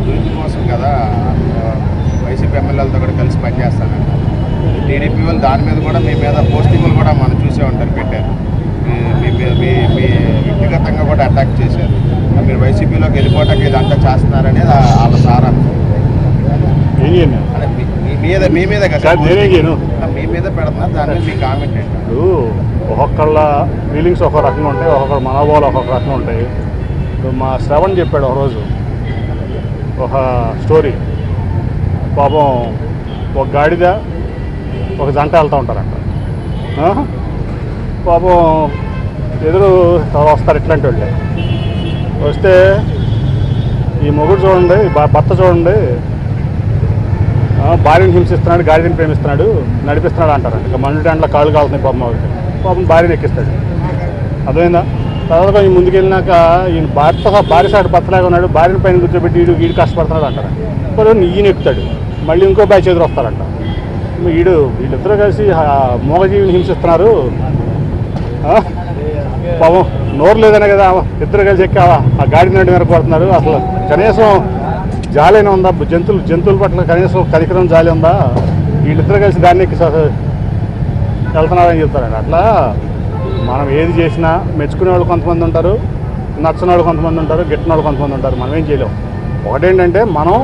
కదా వైసీపీ ఎమ్మెల్యేలతో కూడా కలిసి పనిచేస్తానంట. టీడీపీ వాళ్ళు దాని మీద కూడా మీ మీద పోస్టింగ్లు కూడా మనం చూసే ఉంటారు పెట్టారు. మీ- మీ మీద మీ మీ వ్యక్తిగతంగా కూడా అటాక్ చేశారు. మీరు వైసీపీలోకి వెళ్ళిపోవటానికి ఇదంతా చేస్తున్నారనేది ఆ- వాళ్ళ సారా మీద మీ మీద కదా. మీ మీద పెడుతున్నారు దాని మీద మీ కామెంట్ ఇప్పుడు ఒక్కొక్కళ్ళ ఫీలింగ్స్ ఒక రకంగా ఉంటాయి ఒక్కొక్కళ్ళ మనోభావాలు ఒక్కొక్క రకంగా ఉంటాయి. మా శ్రవణ్ చెప్పాడు ఒకరోజు ఒక స్టోరీ. పాపం ఒక గాడిద ఒక జంట వెళ్తూ ఉంటారంట. పాపం ఎదురు వస్తారు ఇట్లాంటి వాళ్ళే. వస్తే ఈ మొగుడు చూడండి భర్త చూడండి భార్యను హింసిస్తున్నాడు గాడిదని ప్రేమిస్తున్నాడు నడిపిస్తున్నాడు అంటారంట. ఇక మనుషుడు దాంట్లో కాళ్ళు కాలుతున్నాయి పాపం పాపం భార్యను ఎక్కిస్తాడు. అర్థమైందా? తర్వాత కొంచెం ముందుకెళ్ళినాక ఈయన భర్త భార్య సాటి భర్తలాగా ఉన్నాడు. భార్యను పైన కూర్చోబెట్టి వీడు వీడు కష్టపడుతున్నాడు అంటారు ఇప్పుడు ఈయన ఎక్కుతాడు. మళ్ళీ ఇంకో బ్యాచ్ ఎదురు వస్తారంట వీడు వీళ్ళిద్దరూ కలిసి మూగజీవిని హింసిస్తున్నారు. పాపం నోరు లేదనే కదా. ఇద్దరు కలిసి ఎక్కి ఆ- గాడి నడి మీద కొడుతున్నారు అసలు కనీసం జాలైనా ఉందా? జంతువులు జంతువుల పట్ల కనీసం కరికరం జాలి ఉందా? వీళ్ళిద్దరు కలిసి దాన్ని ఎక్కి వెళ్తున్నారని చెప్తారండి అట్లా మనం ఏది చేసినా మెచ్చుకునే వాళ్ళు కొంతమంది ఉంటారు నచ్చని వాళ్ళు కొంతమంది ఉంటారు గిట్టని వాళ్ళు కొంతమంది ఉంటారు. మనం ఏం చేయలేం. ఒకటేంటంటే మనం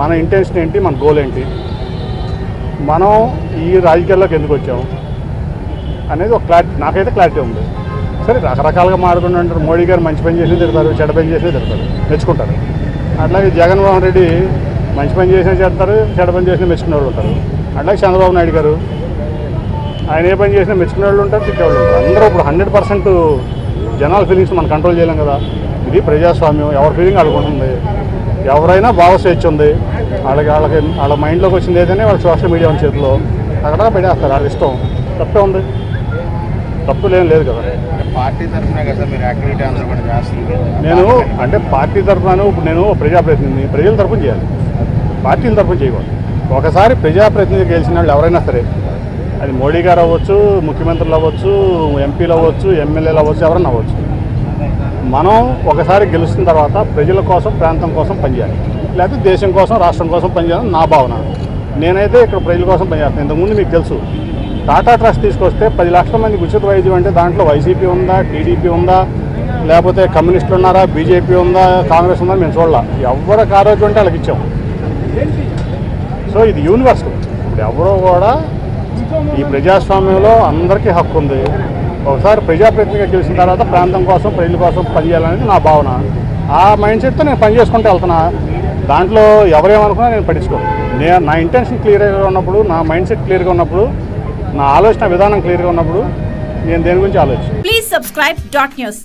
మన ఇంటెన్షన్ ఏంటి మన గోల్ ఏంటి? మనం ఈ రాజకీయాల్లోకి ఎందుకు వచ్చాము అనేది ఒక క్లారిటీ నాకైతే క్లారిటీ ఉంది. సరే రకరకాలుగా మాట్లాడుకుంటూ ఉంటారు. మోడీ గారు మంచి పని చేసి తిడతారు చెడ్డ పని చేసి తిడతారు మెచ్చుకుంటారు. అట్లాగే జగన్మోహన్ రెడ్డి మంచి పని చేసినా చేస్తారు చెడ్డ పని చేసినా మెచ్చుకునే వాళ్ళు ఉంటారు. అట్లాగే చంద్రబాబు నాయుడు గారు ఆయన ఏ పని చేసినా మెచ్చుకునే వాళ్ళు ఉంటారు తిట్టేవాళ్ళు ఉంటారు. అందరూ ఇప్పుడు హండ్రెడ్ పర్సెంట్ జనాల ఫీలింగ్స్ మనం కంట్రోల్ చేయలేం కదా. ఇది ప్రజాస్వామ్యం ఎవరి ఫీలింగ్ అనుకుంటుంది ఎవరైనా భావ స్వేచ్ఛ ఉంది. వాళ్ళకి వాళ్ళకి వాళ్ళ మైండ్లోకి వచ్చింది ఏదైనా వాళ్ళ సోషల్ మీడియా ఉన్న చేతిలో అక్కడ పెట్టేస్తారు వాళ్ళ ఇష్టం. తప్పే ఉంది. తప్పు లేం లేదు కదా. పార్టీ తరఫున కదా మీరు యాక్టివిటీ అందరూ కూడా చేస్తున్నారు. నేను అంటే పార్టీ తరఫున ఇప్పుడు నేను ప్రజాప్రతినిధిని ప్రజల తరఫున చేయాలి. పార్టీల తరఫున చేయకూడదు. ఒకసారి ప్రజాప్రతినిధి గెలిచిన వాళ్ళు ఎవరైనా సరే అది మోడీ గారు అవ్వచ్చు ముఖ్యమంత్రులు అవ్వచ్చు ఎంపీలు అవ్వచ్చు ఎమ్మెల్యేలు అవ్వచ్చు ఎవరైనా అవ్వచ్చు. మనం ఒకసారి గెలుస్తున్న తర్వాత ప్రజల కోసం ప్రాంతం కోసం పనిచేయాలి. లేకపోతే దేశం కోసం రాష్ట్రం కోసం పనిచేయాలని నా భావన. నేనైతే ఇక్కడ ప్రజల కోసం పనిచేస్తాను. ఇంతకుముందు మీకు తెలుసు. టాటా ట్రస్ట్ తీసుకొస్తే పది లక్షల మంది ఉచిత వైద్యం అంటే దాంట్లో వైసీపీ ఉందా టీడీపీ ఉందా లేకపోతే కమ్యూనిస్టులు ఉన్నారా బీజేపీ ఉందా కాంగ్రెస్ ఉందా మేము చూడాల. ఎవరికి ఆరోగ్యం ఉంటే వాళ్ళకి ఇచ్చాం. సో ఇది యూనివర్సల్ ఇప్పుడు ఎవరో కూడా ఈ ప్రజాస్వామ్యంలో అందరికీ హక్కు ఉంది. ఒకసారి ప్రజాప్రతినిధిగా గెలిచిన తర్వాత ప్రాంతం కోసం ప్రజల కోసం పనిచేయాలనేది నా భావన. ఆ మైండ్ సెట్తో నేను పని చేసుకుంటూ వెళ్తున్నా. దాంట్లో ఎవరేమనుకున్నా నేను పట్టించుకోను. నేను నా ఇంటెన్షన్ క్లియర్గా ఉన్నప్పుడు నా మైండ్ సెట్ క్లియర్గా ఉన్నప్పుడు నా ఆలోచన విధానం క్లియర్గా ఉన్నప్పుడు నేను దేని గురించి ఆలోచించాను ప్లీజ్ సబ్స్క్రైబ్ డాట్ న్యూస్